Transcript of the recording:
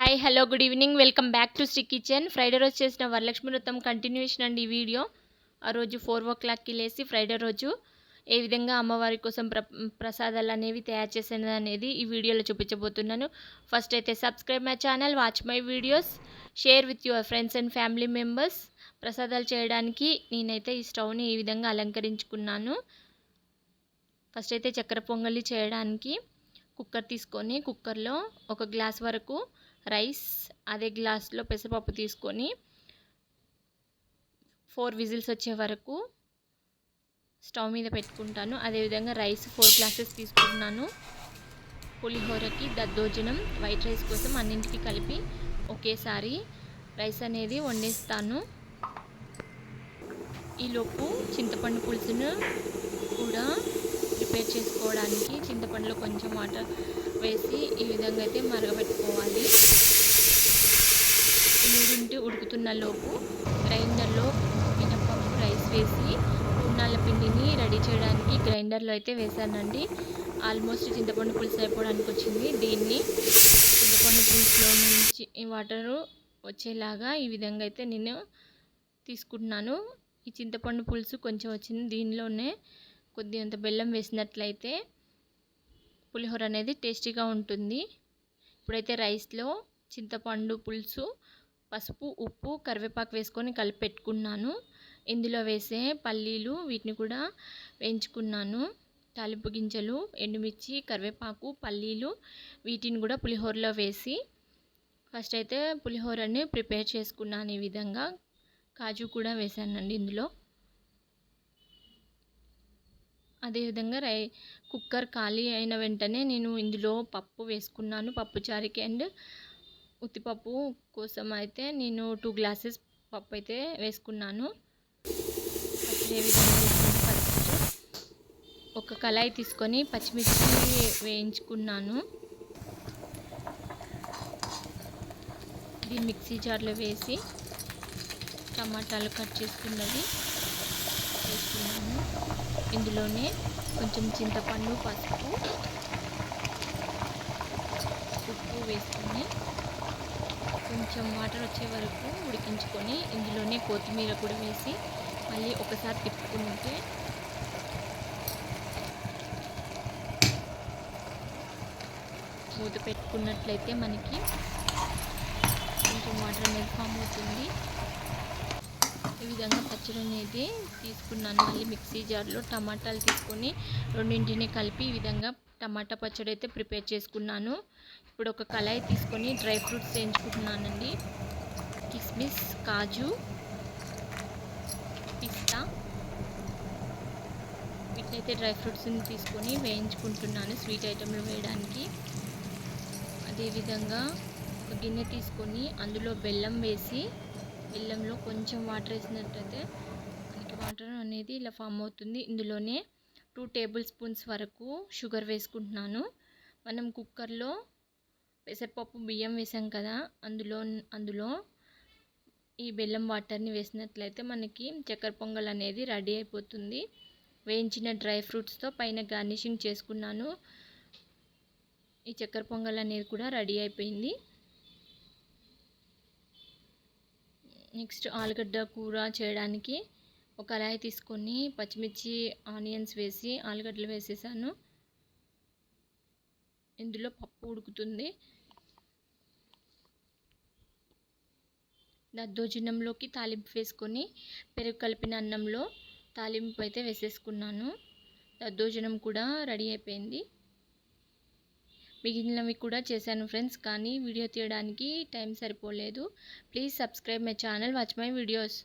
Hi hello good evening welcome back to Sri kitchen Friday రోజు చేసిన వరలక్ష్మి వ్రతం continuation అండి ఈ వీడియో ఆ రోజు ఫోర్ ఓ క్లాక్కి లేసి ఫ్రైడే రోజు ఏ విధంగా అమ్మవారి కోసం ప్ర ప్రసాదాలు అనేవి తయారు చేసాను అనేది ఈ వీడియోలో చూపించబోతున్నాను. ఫస్ట్ అయితే subscribe my channel watch my videos share with your friends and family members ప్రసాదాలు చేయడానికి నేనైతే ఈ స్టవ్ని ఈ విధంగా అలంకరించుకున్నాను. ఫస్ట్ అయితే చక్కెర పొంగలి చేయడానికి కుక్కర్ తీసుకొని కుక్కర్లో ఒక గ్లాస్ వరకు రైస్ అదే గ్లాస్లో పెసరపప్పు తీసుకొని ఫోర్ విజిల్స్ వచ్చే వరకు స్టవ్ మీద పెట్టుకుంటాను. అదేవిధంగా రైస్ ఫోర్ గ్లాసెస్ తీసుకుంటున్నాను పులిహోరకి దద్దోజనం వైట్ రైస్ కోసం అన్నింటికి కలిపి ఒకేసారి రైస్ అనేది వండేస్తాను. ఈలోపు చింతపండు పులుసును కూడా ప్రిపేర్ చేసుకోవడానికి చింతపండులో కొంచెం వాటర్ వేసి ఈ విధంగా అయితే మరగబెట్టుకోవాలి. మూడింటి ఉడుకుతున్న లోపు గ్రైండర్లో మినపప్పు రైస్ వేసి పూర్ణాల పిండిని రెడీ చేయడానికి గ్రైండర్లో అయితే వేసానండి ఆల్మోస్ట్ చింతపండు పులుసు అయిపోవడానికి వచ్చింది. దీన్ని చింతపండు పులుసులో నుంచి వాటరు వచ్చేలాగా ఈ విధంగా అయితే నేను తీసుకుంటున్నాను. ఈ చింతపండు పులుసు కొంచెం వచ్చింది. దీనిలోనే కొద్దిగంత బెల్లం వేసినట్లయితే పులిహోర అనేది టేస్టీగా ఉంటుంది. ఇప్పుడైతే రైస్లో చింతపండు పులుసు పసుపు ఉప్పు కరివేపాకు వేసుకొని కలిపి పెట్టుకున్నాను ఇందులో వేసే పల్లీలు వీటిని కూడా వేయించుకున్నాను. తాలింపు గింజలు ఎండుమిర్చి కరివేపాకు పల్లీలు వీటిని కూడా పులిహోరలో వేసి ఫస్ట్ అయితే పులిహోరని ప్రిపేర్ చేసుకున్నాను ఈ విధంగా. కాజు కూడా వేసానండి ఇందులో. అదేవిధంగా రై కుక్కర్ ఖాళీ అయిన వెంటనే నేను ఇందులో పప్పు వేసుకున్నాను పప్పు చారుకి అండ్ ఉత్తిపప్పు కోసం అయితే నేను టూ గ్లాసెస్ పప్పు అయితే వేసుకున్నాను. ఒక కళాయి తీసుకొని పచ్చిమిర్చి వేయించుకున్నాను. ఇది మిక్సీ జార్లో వేసి టమాటాలు కట్ చేసుకున్నది వేసుకున్నాను. ఇందులోనే కొంచెం చింతపండు పసుపు ఉప్పు వేసుకొని కొంచెం వాటర్ వచ్చే వరకు ఉడికించుకొని ఇందులోనే కొత్తిమీర కూడా వేసి మళ్ళీ ఒకసారి తిప్పుకుంటే మూత పెట్టుకున్నట్లయితే మనకి కొంచెం వాటర్ అనేది ఫామ్ అవుతుంది. ఈ విధంగా పచ్చడి అనేది తీసుకున్నాను. మళ్ళీ మిక్సీ జార్లో టమాటాలు తీసుకొని రెండింటిని కలిపి ఈ విధంగా టమాటా పచ్చడి అయితే ప్రిపేర్ చేసుకున్నాను. ఇప్పుడు ఒక కళాయి తీసుకొని డ్రై ఫ్రూట్స్ వేయించుకుంటున్నానండి. కిస్మిస్ కాజు పిస్తా. వీటినైతే డ్రై ఫ్రూట్స్ని తీసుకొని వేయించుకుంటున్నాను స్వీట్ ఐటెంలు వేయడానికి. అదేవిధంగా ఒక గిన్నె తీసుకొని అందులో బెల్లం వేసి బెల్లంలో కొంచెం వాటర్ వేసినట్టయితే వాటర్ అనేది ఇలా ఫామ్ అవుతుంది. ఇందులోనే టూ టేబుల్ స్పూన్స్ వరకు షుగర్ వేసుకుంటున్నాను. మనం కుక్కర్లో పెసరపప్పు బియ్యం వేసాం కదా అందులో అందులో ఈ బెల్లం వాటర్ని వేసినట్లయితే మనకి చక్కెర పొంగల్ అనేది రెడీ అయిపోతుంది. వేయించిన డ్రై ఫ్రూట్స్తో పైన గార్నిషింగ్ చేసుకున్నాను. ఈ చక్కెర పొంగల్ అనేది కూడా రెడీ అయిపోయింది. నెక్స్ట్ ఆలుగడ్డ కూర చేయడానికి ఒక కళాయి తీసుకొని పచ్చిమిర్చి ఆనియన్స్ వేసి ఆలుగడ్డలు వేసేసాను. ఇందులో పప్పు ఉడుకుతుంది. దద్దోజనంలోకి తాలింపు వేసుకొని పెరుగు కలిపిన అన్నంలో తాలింపు అయితే వేసేసుకున్నాను. దద్దోజనం కూడా రెడీ అయిపోయింది. మిగిలినవి కూడా చేశాను ఫ్రెండ్స్ కానీ వీడియో తీయడానికి టైం సరిపోలేదు. Please subscribe my channel watch my videos.